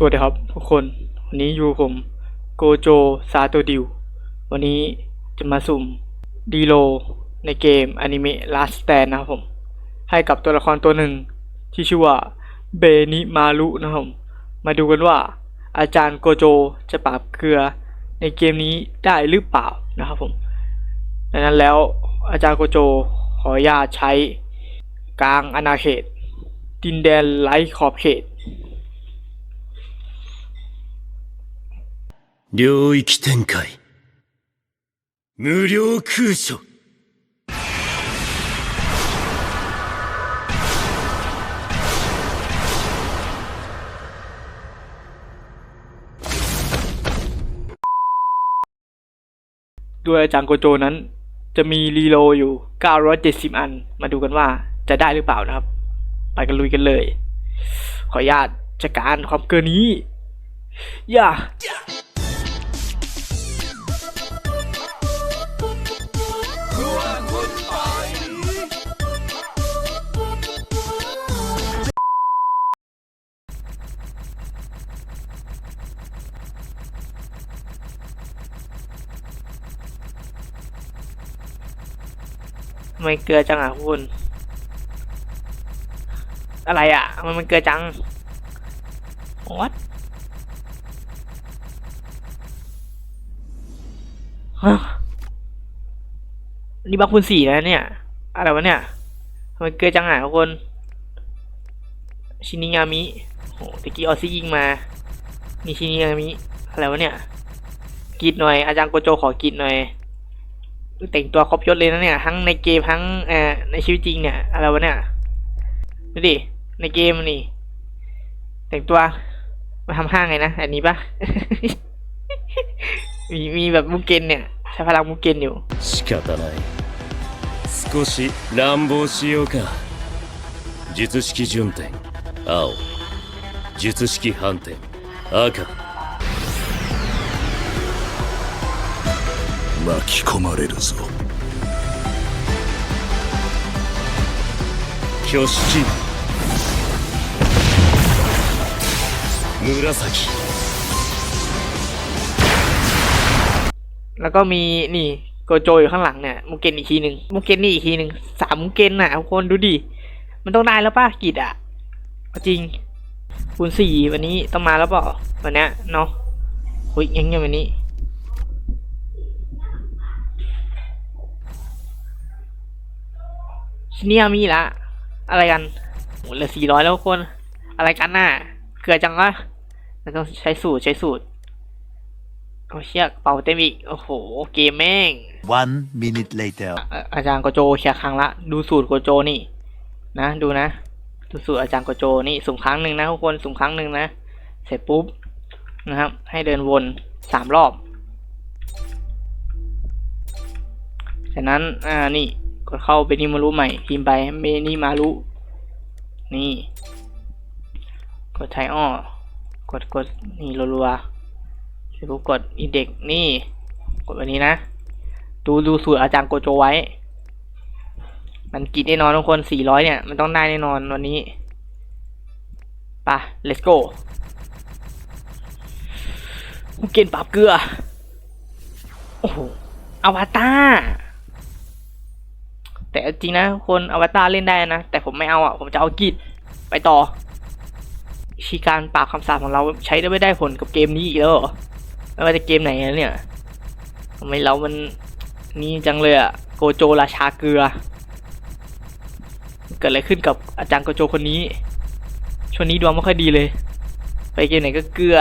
สวัสดีครับทุกคน วันนี้อยู่ผมโกโจซาโตดิว วันนี้จะมาสุ่มดีโลในเกมอนิเมะ Last Stand นะครับผม ให้กับตัวละครตัวหนึ่งที่ชื่อว่าเบนิมารุนะครับผมมาดูกันว่า อาจารย์โกโจจะปราบเกลือในเกมนี้ได้หรือเปล่านะครับผมดังนั้นแล้วอาจารย์โกโจขออนุญาตใช้กลางอาณาเขต ดินแดนไร้ขอบเขต 领域展开无料空所 ด้วยอาจารย์โกโจนั้น จะมีรีโลอยู่ 970 อัน มาดูกันว่าจะได้หรือเปล่านะครับ ไปกันลุยกันเลย ขออนุญาตจัดการความเกินนี้ อย่า ทำไมเกลือจังอะคุณ อะไรอะ มันมันเกลือจัง what ฮะนี่บักคุณสี่แล้วเนี่ย อะไรวะเนี่ยทำไมเกลือจังอะทุกคน ชินิงามิโหตะกี้ออซี่ยิงมา นี่ชินิงามิ อะไรวะเนี่ยกีดหน่อย อาจารย์โกโจขอกีดหน่อย แต่งตัวครบยศเลยนะเนี่ย ทั้งในเกมทั้งเอ่อในชีวิตจริงเนี่ย อะไรวะเนี่ย ดูดิ ในเกมนี่ แต่งตัวมาทำห้างไงนะ อันนี้ปะ มีมีแบบมุกเกนเนี่ย ใช้พลังมุกเกนอยู่ 仕方ない少し乱暴しようか術式順天青術式反転赤 巻き込まれるぞ挙式紫 แล้วก็มีนี่โกโจอยู่ข้างหลังเนี่ยมุกเกนอีกทีหนึ่งมุกเกนนี่อีกทีหนึ่งสามมุกเกนน่ะทุกคนดูดิ มันต้องได้แล้วป่ะกิจอ่ะเอาจริงคูณสี่วันนี้ต้องมาแล้วเปล่าวันเนี้ยเนาะหุยยังยังวันนี้ เนียมีละ อะไรกันโหเหลือสี่ร้อยแล้วทุกคน อะไรกันน่ะ เกลือจังวะเราต้องใช้สูตรใช้สูตรโอ้เชี่ยเป่าเต็มอีก โอ้โห เกมแม่ง One minute later. อะอาจารย์โกโจเคลียร์ครั้งละ ดูสูตรโกโจนี่ นะ ดูนะ ดูสูตรอาจารย์โกโจนี่สุ่มครั้งหนึ่งนะทุกคนสุ่มครั้งหนึ่งนะ เสร็จปุ๊บนะครับ ให้เดินวนสามรอบ จากนั้น อ่า นี่ กดเข้าเบนิมารุใหม่พิมพ์ไปเบนิมารุนี่ กดไทอ้อกดกดนี่รัวๆเสร็จปุ๊บกดอินเด็กนี่ กดแบบนี้นะ ดูดูสูตรอาจารย์โกโจไว้ มันกินแน่นอนทุกคน400เนี่ย มันต้องได้แน่นอนวันนี้ไปะ let's go กูเกณฑ์ปรับเกลือ โอ้โหอวตาร แต่จริงนะคนอวตารเล่นได้นะ แต่ผมไม่เอาอะ ผมจะเอากิจไปต่อวิธีการปราบคำสาปของเราใช้ได้ไม่ได้ผลกับเกมนี้อีกแล้วเหรอไม่ว่าจะเกมไหนนะเนี่ยทำไมเรามันนี่จังเลยอะโกโจราชาเกลือ เกิดอะไรขึ้นกับอาจารย์โกโจคนนี้ ช่วงนี้ดวงไม่ค่อยดีเลย ไปเกมไหนก็เกลือ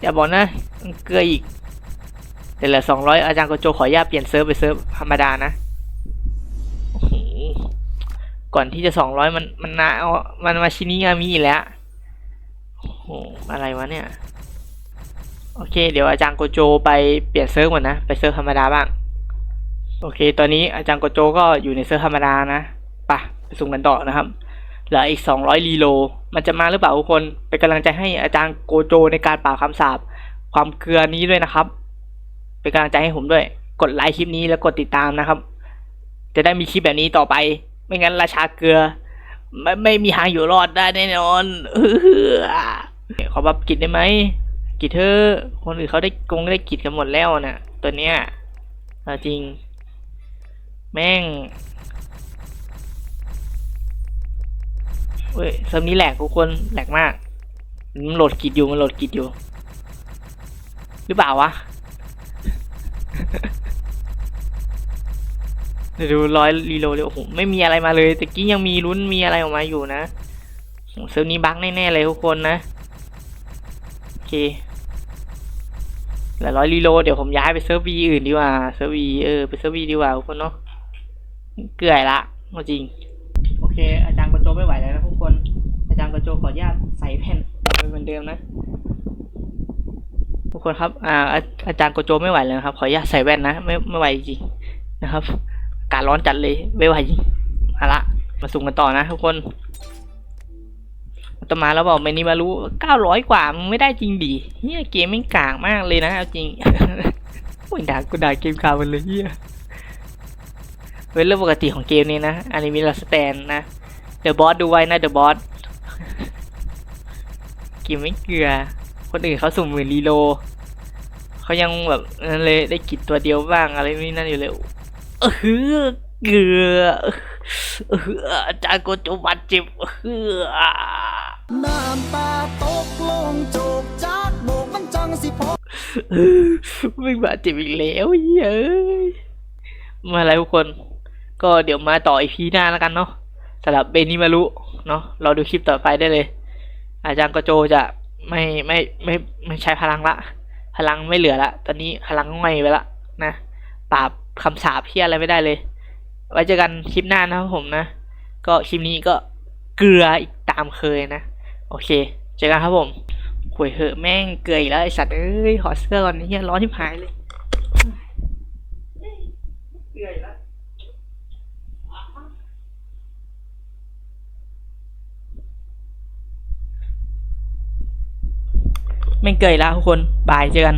อย่าบอกนะ เกลืออีก แต่เลือสองร้อยอาจารย์โกโจขออนุญาตเปลี่ยนเซิร์ฟไปเซิร์ฟธรรมดานะ ก่อนที่จะสองร้อยมันมันนาเอามันมาชินิยามิอีกแล้วโอ้โหอะไรวะเนี่ย โอเค เดี๋ยวอาจารย์โกโจไปเปลี่ยนเซิร์ฟก่อนนะ ไปเซิร์ฟธรรมดาบ้าง โอเค ตอนนี้อาจารย์โกโจก็อยู่ในเซิร์ฟธรรมดานะปะไปสุ่มกันต่อนะครับเหลืออีก 200รีโล มันจะมาหรือเปล่าทุกคน เป็นกำลังใจให้อาจารย์โกโจในการปราบคำสาปความเกลือนี้ด้วยนะครับ เป็นกำลังใจให้ผมด้วย กดไลค์คลิปนี้แล้วกดติดตามนะครับ จะได้มีคลิปแบบนี้ต่อไป ไม่งั้นราชาเกลือ ไม่ไม่มีทางอยู่รอดได้แน่นอนเออขอบับกิจได้ไหมกิจเธอะคนอื่นเขาได้กงได้กิจกันหมดแล้วน่ะ ตัวเนี้ยจริง แม่งเว้ยเซิร์ฟนี้แหลกทุกคนแหลกมาก มันโหลดกิจอยู่มันโหลดกิจอยู่ หรือเปล่าวะ เดี๋ยวดูร้อยรีโลดเลยโอ้โหไม่มีอะไรมาเลยแต่กี้ยังมีลุ้นมีอะไรออกมาอยู่นะโหเซิร์ฟนี้บั๊กแน่ๆเลยทุกคนนะโอเคแล้วร้อยรีโลเดี๋ยวผมย้ายไปเซิร์ฟวีอื่นดีกว่าเซิร์ฟวีเออไปเซิร์ฟวีดีกว่าทุกคนเนาะเกลื่อยละเอาจริง โอเค อาจารย์กระโจไม่ไหวแล้วนะทุกคน อาจารย์กระโจขออนุญาตใส่แผ่นไปเหมือนเดิมนะทุกคนครับ อ่า อาจารย์โกโจไม่ไหวแล้วครับ ขออนุญาตใส่แว่นนะ ไม่ ไม่ไหวจริงนะครับ กาศร้อนจัดเลยไม่ไหวจริงมาละ มาสุ่มกันต่อนะทุกคนต่อมาแล้วบอกเมนี่มารู้เก้าร้อยกว่ามึงไม่ได้จริงดิเฮียเกมไม่งกากมากเลยนะเอาจริงโอ้ยด่ากูด่าเกมกากมันเลยเฮียเป็นเรื่องปกติของเกมนี้นะอันนี้มีลาสแตนนะเดอะบอสดูไว้นะเดอะบอสเกมไม่เกลือ คนอื่นเขาสุ่มหมื่นรีโลเขายังแบบนั่นเลยได้กิจตัวเดียวบ้างอะไรนี่นั่นอยู่เลย เออเกลือเอออาจารย์โกโจบาดเจ็บเออน้ำตาตกลงโจกจากโบกมันจังสิพอเออไม่บาดเจ็บอีกแล้วเย้ยมาอะไรทุกคน ก็เดี๋ยวมาต่ออีพีหน้าแล้วกันเนาะสำหรับเบนิมารุเนาะเราดูคลิปต่อไปได้เลย อาจารย์กโจจะไม่ไม่ไม่ไม่ใช้พลังละ พลังไม่เหลือละ ตอนนี้พลังง่อยไปละนะปราบ คำสาปเพี้ยอะไรไม่ได้เลย ไว้เจอกันคลิปหน้านะครับผมนะ ก็คลิปนี้ก็เกลืออีกตามเคยนะ โอเค เจอกันครับผมคุยเหอะแม่งเกลืออีกแล้วไอสัตว์เอ้ยขอเสื้อก่อนนี่ร้อนที่หายเลยเกลืออีกแล้วแม่งเกลือแล้วทุกคน บายเจอกัน